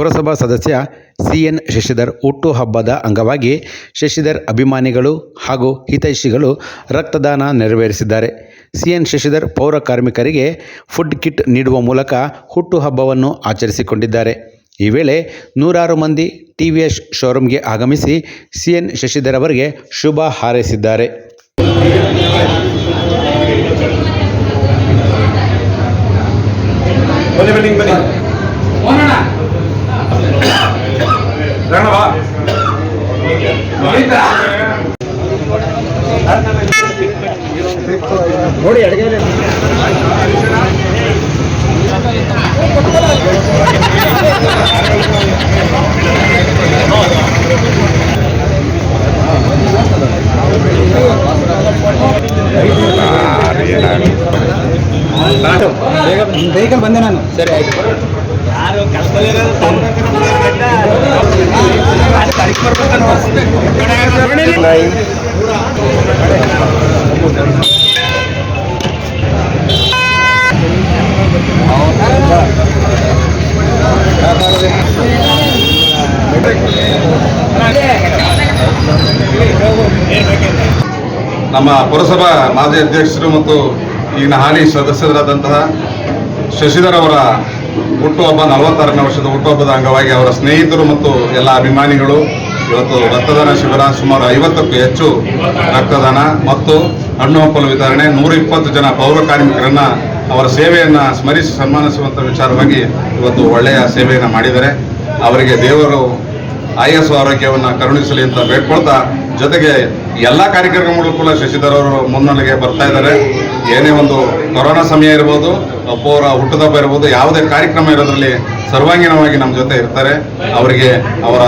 ಪುರಸಭಾ ಸದಸ್ಯ C N Shashidhar ಹುಟ್ಟುಹಬ್ಬದ ಅಂಗವಾಗಿ ಶಶಿಧರ್ ಅಭಿಮಾನಿಗಳು ಹಾಗೂ ಹಿತೈಷಿಗಳು ರಕ್ತದಾನ ನೆರವೇರಿಸಿದ್ದಾರೆ. ಸಿ ಎನ್ ಶಶಿಧರ್ ಪೌರ ಕಾರ್ಮಿಕರಿಗೆ ಫುಡ್ ಕಿಟ್ ನೀಡುವ ಮೂಲಕ ಹುಟ್ಟುಹಬ್ಬವನ್ನು ಆಚರಿಸಿಕೊಂಡಿದ್ದಾರೆ. ಈ ವೇಳೆ ನೂರಾರು ಮಂದಿ ಟಿ ವಿ ಎಸ್ ಶೋರೂಮ್ಗೆ ಆಗಮಿಸಿ ಸಿ ಎನ್ ಶಶಿಧರ್ ಅವರಿಗೆ ಶುಭ ಹಾರೈಸಿದ್ದಾರೆ. ನೋಡಿ ಅಡುಗೆ ಬೇಗ ಬಂದೆ ನಾನು. ಸರಿ ಆಯ್ತು. ಯಾರು ನಮ್ಮ ಪುರಸಭಾ ಮಾಜಿ ಅಧ್ಯಕ್ಷರು ಮತ್ತು ಈಗಿನ ಹಾಲಿ ಸದಸ್ಯರಾದಂತಹ ಶಶಿಧರ್ ಅವರ ಹುಟ್ಟುಹಬ್ಬ ನಲವತ್ತಾರನೇ ವರ್ಷದ ಹುಟ್ಟುಹಬ್ಬದ ಅಂಗವಾಗಿ ಅವರ ಸ್ನೇಹಿತರು ಮತ್ತು ಎಲ್ಲ ಅಭಿಮಾನಿಗಳು ಇವತ್ತು ರಕ್ತದಾನ ಶಿಬಿರ ಸುಮಾರು ಐವತ್ತಕ್ಕೂ ಹೆಚ್ಚು ರಕ್ತದಾನ ಮತ್ತು ಹಣ್ಣು ಹಂಪಲು ವಿತರಣೆ, ನೂರ ಇಪ್ಪತ್ತು ಜನ ಪೌರ ಕಾರ್ಮಿಕರನ್ನ ಅವರ ಸೇವೆಯನ್ನು ಸ್ಮರಿಸಿ ಸನ್ಮಾನಿಸುವಂಥ ವಿಚಾರವಾಗಿ ಇವತ್ತು ಒಳ್ಳೆಯ ಸೇವೆಯನ್ನು ಮಾಡಿದ್ದಾರೆ. ಅವರಿಗೆ ದೇವರು ಆಯಸ್ಸು, ಆರೋಗ್ಯವನ್ನು ಕರುಣಿಸಲಿ ಅಂತ ಬೇಡ್ಕೊಳ್ತಾ ಜೊತೆಗೆ ಎಲ್ಲ ಕಾರ್ಯಕ್ರಮಗಳು ಕೂಡ ಶಶಿಧರ್ ಅವರು ಮುನ್ನಡೆಗೆ ಬರ್ತಾ ಇದ್ದಾರೆ. ಏನೇ ಒಂದು ಕೊರೋನಾ ಸಮಯ ಇರ್ಬೋದು ಅಪ್ಪವರ ಹುಟ್ಟದಪ್ಪ ಇರ್ಬೋದು, ಯಾವುದೇ ಕಾರ್ಯಕ್ರಮ ಇರೋದ್ರಲ್ಲಿ ಸರ್ವಾಂಗೀಣವಾಗಿ ನಮ್ಮ ಜೊತೆ ಇರ್ತಾರೆ. ಅವರಿಗೆ ಅವರ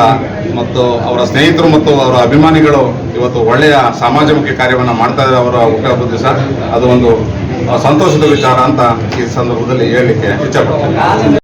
ಮತ್ತು ಅವರ ಸ್ನೇಹಿತರು ಮತ್ತು ಅವರ ಅಭಿಮಾನಿಗಳು ಇವತ್ತು ಒಳ್ಳೆಯ ಸಮಾಜಮುಖಿ ಕಾರ್ಯವನ್ನು ಮಾಡ್ತಾ ಇದ್ದಾರೆ ಅವರ ಹುಟ್ಟಹಬ್ಬದ ದಿವಸ. ಅದು ಒಂದು ಸಂತೋಷದ ವಿಚಾರ ಅಂತ ಈ ಸಂದರ್ಭದಲ್ಲಿ ಹೇಳಲಿಕ್ಕೆ ಇಚ್ಛಪಡ್ತೇನೆ.